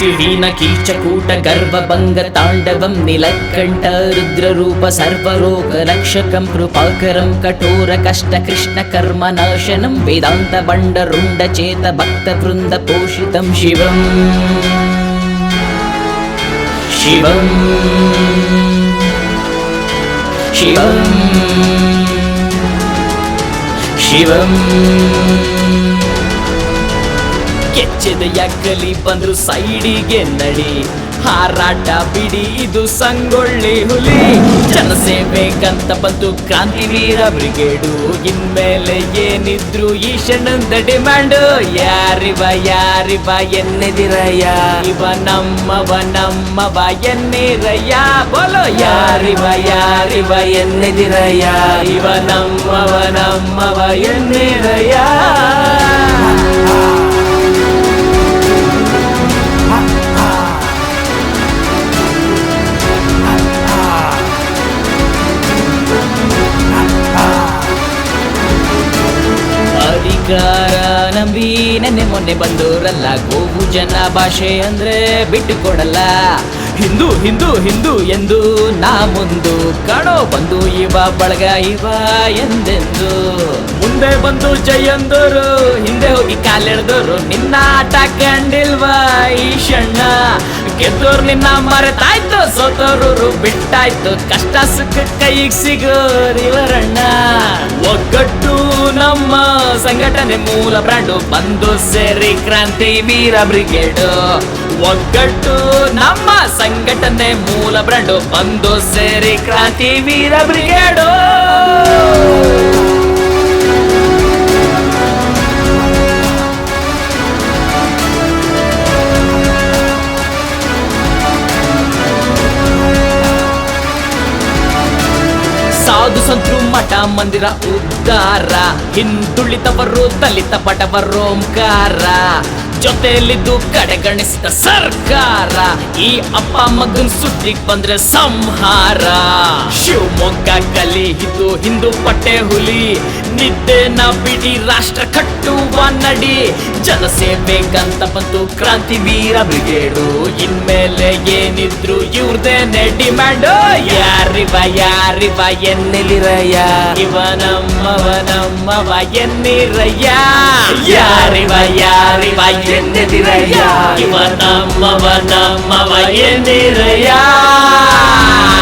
கீழ் வீண கீச்ச கூட்ட கர்வ பங்க தாண்டவம் நிலக்கண்ட ருத்ரரூப சர்வரோக ரக்ஷகம் கிருபாகரம் கட்டோர கஷ்ட கிருஷ்ண கர்ம நாசனம் வேதாந்த பண்ட ருண்ட சேத பக்த விருந்த போஷிதம் சிவம். சிவம். சிவம். சிவம். ಶಿವಂ ಕೆಚ್ಚೆದೆಯಾಗಲಿ ಬಂದ್ರು ಸೈಡಿಗೆ ನಡಿ. ಹಾರಾಟ ಬಿಡಿ, ಇದು ಸಂಗೊಳ್ಳಿ ಹುಲಿ. ಜನಸೇವೆಗಂತ ಬಂತು ಕ್ರಾಂತಿವೀರ ಬ್ರಿಗೇಡು. ಇನ್ಮೇಲೆ ಏನಿದ್ರು ಈಶನಂದ ಡಿಮ್ಯಾಂಡ್. ಯಾರಿವ ಯಾರಿವ ಎನ್ನೆದಿರಯ್ಯ? ಇವ ನಮ್ಮವ ನಮ್ಮವ ಎನ್ನಿರಯ್ಯ? ಬೋಲೋ, ಯಾರಿವ ಯಾರಿವ ಎನ್ನೆದಿರಯ್ಯ? ಇವ ನಮ್ಮವ ನಮ್ಮವ ಎನ್ನಿರಯ್ಯ? ನಂಬಿ ನೆನ್ನೆ ಮೊನ್ನೆ ಬಂದೋರಲ್ಲ ಗೋವು ಜನ ಭಾಷೆ ಅಂದ್ರೆ ಬಿಟ್ಟು ಕೊಡಲ್ಲ. ಹಿಂದೂ ಹಿಂದೂ ಹಿಂದೂ ಎಂದು ನಾ ಮುಂದು ಕಾಣೋ ಬಂದು ಇವ, ಬಳಗ ಇವ ಎಂದೆಂದು. ಮುಂದೆ ಬಂದು ಜಯಂದರು ಹಿಂದೆ ಹೋಗಿ ಕಾಲೆಳೆದೋರು ನಿನ್ನ ಆಟ ಕಂಡಿಲ್ವಾ ಈಶಣ್ಣ. ಗೆದ್ದೋರು ನಿನ್ನ ಮರೆತಾಯ್ತು ಸೋತೋರು ಬಿಟ್ಟಾಯ್ತು, ಕಷ್ಟ ಸುಖ ಕೈಗೆ ಸಿಗೋರಿವರಣ್ಣ ಒಗ್ಗಟ್ಟು ನಮ್ಮ ಸಂಘಟನೆ ಮೂಲ ಬ್ರಾಂಡು ಬಂದು ಸೇರಿ ಕ್ರಾಂತಿ ವೀರ ಬ್ರಿಗೇಡ್. ಒಗ್ಗಟ್ಟು ನಮ್ಮ ಸಂಘಟನೆ ಮೂಲ ಬ್ರಾಂಡು ಬಂದು ಸೇರಿ ಕ್ರಾಂತಿ ವೀರ ಬ್ರಿಗೇಡು. ಮಂದಿರ ಉದ್ಧಾರ ಹಿಂದುಳಿದವರು ದಲಿತ ಬಡವರು ಓಂಕಾರ ಜೊತೆಯಲ್ಲಿದ್ದು ಕಡೆಗಣಿಸಿದ ಸರ್ಕಾರ, ಈ ಅಪ್ಪ ಮಗನ್ ಸುದ್ದಿಗ್ ಬಂದ್ರೆ ಸಂಹಾರ. ಶಿವಮೊಗ್ಗ ಕಲಿ, ಇದು ಹಿಂದೂ ಪಟ್ಟೆ ಹುಲಿ. ನಿದ್ದೆನ ಬಿಡಿ, ರಾಷ್ಟ್ರ ಕಟ್ಟುವ ನಡಿ. ಜನಸೇವೆಗಂತ ಬಂತು ಕ್ರಾಂತಿ ವೀರ ಬ್ರಿಗೇಡು. ಇನ್ಮೇಲೆ ಏನಿದ್ರು ಇವ್ರದೇನೆ ಡಿಮ್ಯಾಂಡ್. ಯಾರಿವ ಯಾರಿವ ಎನ್ನಿಲಿರಯ್ಯ? ಇವ ನಮ್ಮವ ನಮ್ಮವ ಎನ್ನಿರಯ್ಯ? ಯಾರಿವ ಯಾರಿವ ಎನ್ನಿದಿರಯ್ಯ ಇವ ನಮ್ಮವ ನಮ್ಮವ ಎನ್ನಿರಯ್ಯ ರ,